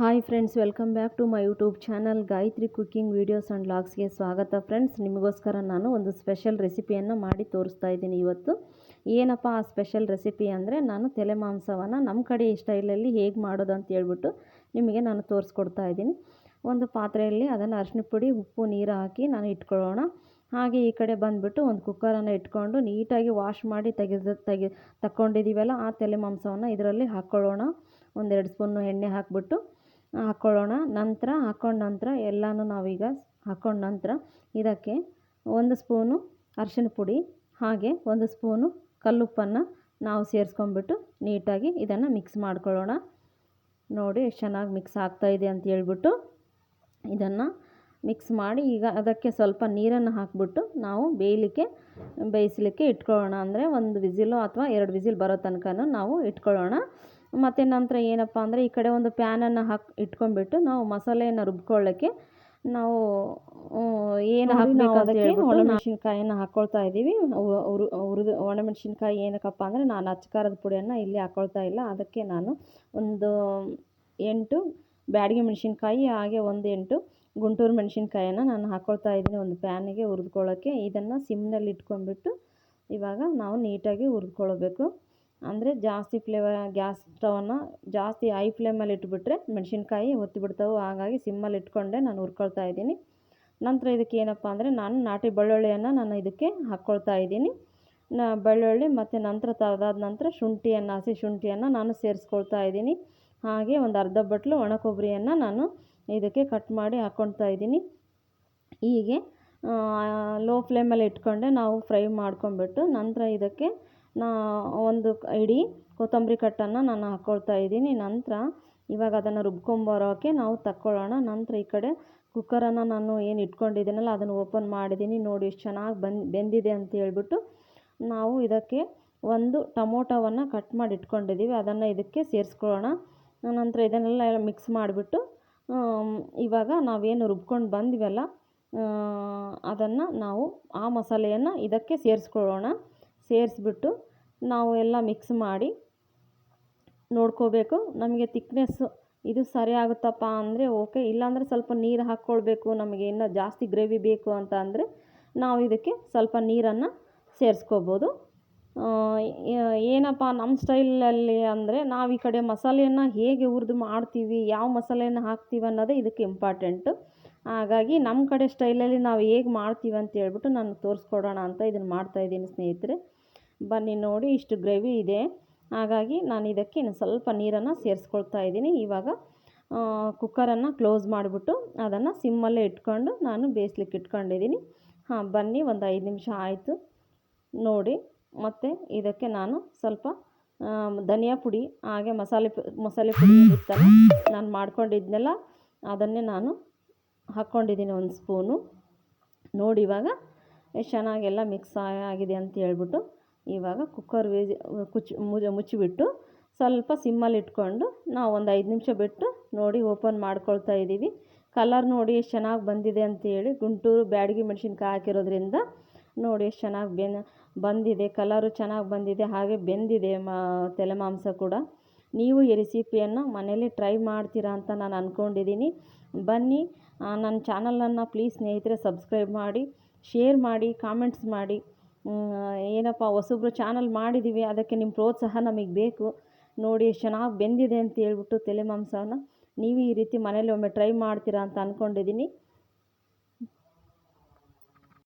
Hi friends, welcome back to my YouTube channel Gayatri cooking videos and ಲಾಗ್ಸ್ಗೆ ಸ್ವಾಗತ friends. ನಿಮಗೋಸ್ಕರ ನಾನು ಒಂದು special ರೆಸಿಪಿಯನ್ನು ಮಾಡಿ ತೋರಿಸ್ತಾ ಇದ್ದೀನಿ ಇವತ್ತು. ಏನಪ್ಪ ಆ ಸ್ಪೆಷಲ್ ರೆಸಿಪಿ ಅಂದರೆ, ನಾನು ತಲೆ ಮಾಂಸವನ್ನು ನಮ್ಮ ಕಡೆ ಈ ಸ್ಟೈಲಲ್ಲಿ ಹೇಗೆ ಮಾಡೋದು ಅಂತ ಹೇಳ್ಬಿಟ್ಟು ನಿಮಗೆ ನಾನು ತೋರಿಸ್ಕೊಡ್ತಾ ಇದ್ದೀನಿ. ಒಂದು ಪಾತ್ರೆಯಲ್ಲಿ ಅದನ್ನು ಅರಿಶಿನ ಪುಡಿ, ಉಪ್ಪು, ನೀರು ಹಾಕಿ ನಾನು ಇಟ್ಕೊಳ್ಳೋಣ. ಹಾಗೆ ಈ ಕಡೆ ಬಂದುಬಿಟ್ಟು ಒಂದು ಕುಕ್ಕರನ್ನು ಇಟ್ಕೊಂಡು ನೀಟಾಗಿ ವಾಶ್ ಮಾಡಿ ತೆಗೆದು ತೆಗೆ ತಕ್ಕೊಂಡಿದ್ದೀವಲ್ಲ ಆ ತಲೆ ಮಾಂಸವನ್ನು ಇದರಲ್ಲಿ ಹಾಕ್ಕೊಳ್ಳೋಣ. ಒಂದೆರಡು ಸ್ಪೂನು ಎಣ್ಣೆ ಹಾಕ್ಬಿಟ್ಟು ಹಾಕ್ಕೊಳ್ಳೋಣ ನಂತರ ಹಾಕ್ಕೊಂಡ ನಂತರ ಎಲ್ಲನೂ ನಾವೀಗ ಹಾಕ್ಕೊಂಡ ನಂತರ ಇದಕ್ಕೆ ಒಂದು ಸ್ಪೂನು ಅರಿಶಿನ ಪುಡಿ, ಹಾಗೆ ಒಂದು ಸ್ಪೂನು ಕಲ್ಲುಪ್ಪನ್ನು ನಾವು ಸೇರಿಸ್ಕೊಂಡ್ಬಿಟ್ಟು ನೀಟಾಗಿ ಇದನ್ನು ಮಿಕ್ಸ್ ಮಾಡ್ಕೊಳ್ಳೋಣ. ನೋಡಿ ಎಷ್ಟು ಚೆನ್ನಾಗಿ ಮಿಕ್ಸ್ ಆಗ್ತಾಯಿದೆ ಅಂತ ಹೇಳ್ಬಿಟ್ಟು ಇದನ್ನು ಮಿಕ್ಸ್ ಮಾಡಿ ಈಗ ಅದಕ್ಕೆ ಸ್ವಲ್ಪ ನೀರನ್ನು ಹಾಕ್ಬಿಟ್ಟು ನಾವು ಬೇಯಲಿಕ್ಕೆ, ಬೇಯಿಸಲಿಕ್ಕೆ ಇಟ್ಕೊಳ್ಳೋಣ. ಅಂದರೆ ಒಂದು ವಿಸಿಲು ಅಥವಾ ಎರಡು ವಿಸಿಲ್ ಬರೋ ತನಕ ನಾವು ಇಟ್ಕೊಳ್ಳೋಣ. ಮತ್ತು ನಂತರ ಏನಪ್ಪ ಅಂದರೆ ಈ ಕಡೆ ಒಂದು ಪ್ಯಾನನ್ನು ಹಾಕಿ ಇಟ್ಕೊಂಡ್ಬಿಟ್ಟು ನಾವು ಮಸಾಲೆಯನ್ನು ರುಬ್ಕೊಳ್ಳೋಕ್ಕೆ ನಾವು ಏನು ಹಾಕಬೇಕು ಒಣಮೆಣ್ಸಿನ್ಕಾಯನ್ನು ಹಾಕ್ಕೊಳ್ತಾ ಇದ್ದೀವಿ. ಹುರಿದು ಒಣಮೆಣ್ಸಿನ್ಕಾಯಿ ಏನಕ್ಕಪ್ಪ ಅಂದರೆ ನಾನು ಅಚ್ಚಕಾರದ ಪುಡಿಯನ್ನು ಇಲ್ಲಿ ಹಾಕ್ಕೊಳ್ತಾ ಇಲ್ಲ. ಅದಕ್ಕೆ ನಾನು ಒಂದು ಎಂಟು ಬ್ಯಾಡಿಗೆ ಮೆಣಸಿನ್ಕಾಯಿ ಹಾಗೆ ಒಂದು ಎಂಟು ಗುಂಟೂರು ಮೆಣಸಿನ್ಕಾಯನ್ನು ನಾನು ಹಾಕ್ಕೊಳ್ತಾ ಇದ್ದೀನಿ ಒಂದು ಪ್ಯಾನಿಗೆ ಹುರಿದ್ಕೊಳ್ಳೋಕ್ಕೆ ಇದನ್ನು ಸಿಮ್ನಲ್ಲಿ ಇಟ್ಕೊಂಡ್ಬಿಟ್ಟು ಇವಾಗ ನಾವು ನೀಟಾಗಿ ಹುರಿದ್ಕೊಳ್ಬೇಕು ಅಂದರೆ ಜಾಸ್ತಿ ಫ್ಲೇವ ಗ್ಯಾಸ್ ಸ್ಟವನ್ನು ಜಾಸ್ತಿ ಹೈ ಫ್ಲೇಮಲ್ಲಿ ಇಟ್ಬಿಟ್ರೆ ಮೆಣಸಿನ್ಕಾಯಿ ಒತ್ತಿ ಬಿಡ್ತಾವೆ. ಹಾಗಾಗಿ ಸಿಮ್ಮಲ್ಲಿ ಇಟ್ಕೊಂಡೆ ನಾನು ಹುರ್ಕೊಳ್ತಾ ಇದ್ದೀನಿ. ನಂತರ ಇದಕ್ಕೆ ಏನಪ್ಪ ಅಂದರೆ ನಾನು ನಾಟಿ ಬೆಳ್ಳುಳ್ಳಿಯನ್ನು ನಾನು ಇದಕ್ಕೆ ಹಾಕ್ಕೊಳ್ತಾ ಇದ್ದೀನಿ. ನ ಬೆಳ್ಳುಳ್ಳಿ ಮತ್ತು ನಂತರ ತರದಾದ ನಂತರ ಶುಂಠಿಯನ್ನು, ಹಸಿ ಶುಂಠಿಯನ್ನು ನಾನು ಸೇರಿಸ್ಕೊಳ್ತಾ ಇದ್ದೀನಿ. ಹಾಗೆ ಒಂದು ಅರ್ಧ ಬಟ್ಲು ಒಣ ಕೊಬ್ಬರಿಯನ್ನು ನಾನು ಇದಕ್ಕೆ ಕಟ್ ಮಾಡಿ ಹಾಕ್ಕೊಳ್ತಾ ಇದ್ದೀನಿ. ಹೀಗೆ ಲೋ ಫ್ಲೇಮಲ್ಲಿ ಇಟ್ಕೊಂಡೆ. ನಾವು ಫ್ರೈ ಮಾಡ್ಕೊಂಬಿಟ್ಟು ನಂತರ ಇದಕ್ಕೆ ನಾ ಒಂದು ಇಡಿ ಕೊತ್ತಂಬರಿ ಕಟ್ಟನ್ನು ನಾನು ಹಾಕ್ಕೊಳ್ತಾ ಇದ್ದೀನಿ. ನಂತರ ಇವಾಗ ಅದನ್ನು ರುಬ್ಕೊಂಬರೋಕ್ಕೆ ನಾವು ತಕ್ಕೊಳ್ಳೋಣ. ನಂತರ ಈ ಕಡೆ ಕುಕ್ಕರನ್ನು ನಾನು ಏನು ಇಟ್ಕೊಂಡಿದ್ದೀನಲ್ಲ, ಅದನ್ನು ಓಪನ್ ಮಾಡಿದ್ದೀನಿ. ನೋಡಿ ಎಷ್ಟು ಚೆನ್ನಾಗಿ ಬಂದು, ಬೆಂದಿದೆ ಅಂತ ಹೇಳ್ಬಿಟ್ಟು ನಾವು ಇದಕ್ಕೆ ಒಂದು ಟೊಮೊಟೊವನ್ನು ಕಟ್ ಮಾಡಿ ಇಟ್ಕೊಂಡಿದ್ದೀವಿ. ಅದನ್ನು ಇದಕ್ಕೆ ಸೇರಿಸ್ಕೊಳ್ಳೋಣ. ನಂತರ ಇದನ್ನೆಲ್ಲ ಮಿಕ್ಸ್ ಮಾಡಿಬಿಟ್ಟು ಇವಾಗ ನಾವೇನು ರುಬ್ಕೊಂಡು ಬಂದಿವಲ್ಲ ಅದನ್ನು ನಾವು ಆ ಮಸಾಲೆಯನ್ನು ಇದಕ್ಕೆ ಸೇರಿಸ್ಕೊಳ್ಳೋಣ. ಸೇರಿಸ್ಬಿಟ್ಟು ನಾವು ಎಲ್ಲ ಮಿಕ್ಸ್ ಮಾಡಿ ನೋಡ್ಕೋಬೇಕು. ನಮಗೆ ತಿಕ್ನೆಸ್ಸು ಇದು ಸರಿ ಆಗುತ್ತಪ್ಪ ಅಂದರೆ ಓಕೆ ಇಲ್ಲಾಂದರೆ ಸ್ವಲ್ಪ ನೀರು ಹಾಕ್ಕೊಳ್ಬೇಕು. ನಮಗೆ ಇನ್ನೂ ಜಾಸ್ತಿ ಗ್ರೇವಿ ಬೇಕು ಅಂತ ಅಂದರೆ ನಾವು ಇದಕ್ಕೆ ಸ್ವಲ್ಪ ನೀರನ್ನು ಸೇರಿಸ್ಕೋಬೋದು. ಏನಪ್ಪ ನಮ್ಮ ಸ್ಟೈಲಲ್ಲಿ ಅಂದರೆ ನಾವು ಈ ಕಡೆ ಮಸಾಲೆಯನ್ನು ಹೇಗೆ ಹುರಿದು ಮಾಡ್ತೀವಿ, ಯಾವ ಮಸಾಲೆಯನ್ನು ಹಾಕ್ತೀವಿ ಅನ್ನೋದೇ ಇದಕ್ಕೆ ಇಂಪಾರ್ಟೆಂಟು ಹಾಗಾಗಿ ನಮ್ಮ ಕಡೆ ಸ್ಟೈಲಲ್ಲಿ ನಾವು ಹೇಗೆ ಮಾಡ್ತೀವಿ ಅಂತ ಹೇಳ್ಬಿಟ್ಟು ನಾನು ತೋರಿಸ್ಕೊಡೋಣ ಅಂತ ಇದನ್ನು ಮಾಡ್ತಾಯಿದ್ದೀನಿ ಸ್ನೇಹಿತರೆ. ಬನ್ನಿ ನೋಡಿ, ಇಷ್ಟು ಗ್ರೇವಿ ಇದೆ. ಹಾಗಾಗಿ ನಾನು ಇದಕ್ಕೆ ಇನ್ನು ಸ್ವಲ್ಪ ನೀರನ್ನು ಸೇರಿಸ್ಕೊಳ್ತಾ ಇದ್ದೀನಿ. ಇವಾಗ ಕುಕ್ಕರನ್ನು ಕ್ಲೋಸ್ ಮಾಡಿಬಿಟ್ಟು ಅದನ್ನು ಸಿಮ್ಮಲ್ಲೇ ಇಟ್ಕೊಂಡು ನಾನು ಬೇಯಿಸ್ಲಿಕ್ಕೆ ಇಟ್ಕೊಂಡಿದ್ದೀನಿ. ಹಾಂ, ಬನ್ನಿ, ಒಂದು ಐದು ನಿಮಿಷ ಆಯಿತು. ನೋಡಿ, ಮತ್ತು ಇದಕ್ಕೆ ನಾನು ಸ್ವಲ್ಪ ಧನಿಯಾ ಪುಡಿ, ಹಾಗೆ ಮಸಾಲೆ ಮಸಾಲೆ ಪುಡಿ ನಾನು ಮಾಡ್ಕೊಂಡಿದ್ನೆಲ್ಲ, ಅದನ್ನೇ ನಾನು ಹಾಕ್ಕೊಂಡಿದ್ದೀನಿ ಒಂದು ಸ್ಪೂನು. ನೋಡಿ ಇವಾಗ, ಎಷ್ಟು ಚೆನ್ನಾಗೆಲ್ಲ ಮಿಕ್ಸ್ ಆಗಿದೆ ಅಂತ ಹೇಳ್ಬಿಟ್ಟು. ಇವಾಗ ಕುಕ್ಕರ್ ವೇಜ್ ಕುಚ್ಚಿ ಮುಚ್ಚಿಬಿಟ್ಟು ಸ್ವಲ್ಪ ಸಿಮ್ಮಲ್ಲಿ ಇಟ್ಕೊಂಡು ನಾವು ಒಂದು ಐದು ನಿಮಿಷ ಬಿಟ್ಟು ನೋಡಿ ಓಪನ್ ಮಾಡ್ಕೊಳ್ತಾ ಇದ್ದೀವಿ. ಕಲರ್ ನೋಡಿ ಎಷ್ಟು ಚೆನ್ನಾಗಿ ಬಂದಿದೆ ಅಂತೇಳಿ ಗುಂಟೂರು ಬ್ಯಾಡಗಿ ಮೆಣಸಿನ್ಕಾಯಿ ಹಾಕಿರೋದ್ರಿಂದ ನೋಡಿ ಎಷ್ಟು ಚೆನ್ನಾಗಿ ಬೆನ್, ಬಂದಿದೆ. ಕಲರು ಚೆನ್ನಾಗಿ ಬಂದಿದೆ, ಹಾಗೆ ಬೆಂದಿದೆ ಮಾ, ತಲೆ ಮಾಂಸ ಕೂಡ. ನೀವು ಈ ರೆಸಿಪಿಯನ್ನು ಮನೇಲಿ ಟ್ರೈ ಮಾಡ್ತೀರಾ ಅಂತ ನಾನು ಅಂದ್ಕೊಂಡಿದ್ದೀನಿ ಬನ್ನಿ ನನ್ನ ಚಾನಲನ್ನು ಪ್ಲೀಸ್ ಸ್ನೇಹಿತರೆ ಸಬ್ಸ್ಕ್ರೈಬ್ ಮಾಡಿ ಶೇರ್ ಮಾಡಿ ಕಾಮೆಂಟ್ಸ್ ಮಾಡಿ. ಏನಪ್ಪ, ಹೊಸಬ್ರು ಚಾನಲ್ ಮಾಡಿದ್ದೀವಿ ಅದಕ್ಕೆ ನಿಮ್ಮ ಪ್ರೋತ್ಸಾಹ ನಮಗೆ ಬೇಕು. ನೋಡಿ, ಎಷ್ಟು ಚೆನ್ನಾಗಿ ಬೆಂದಿದೆ ಅಂತ ಹೇಳ್ಬಿಟ್ಟು ತಲೆ ಮಾಂಸವನ್ನು ನೀವು ಈ ರೀತಿ ಮನೇಲಿ ಒಮ್ಮೆ ಟ್ರೈ ಮಾಡ್ತೀರಾ ಅಂತ ಅಂದ್ಕೊಂಡಿದ್ದೀನಿ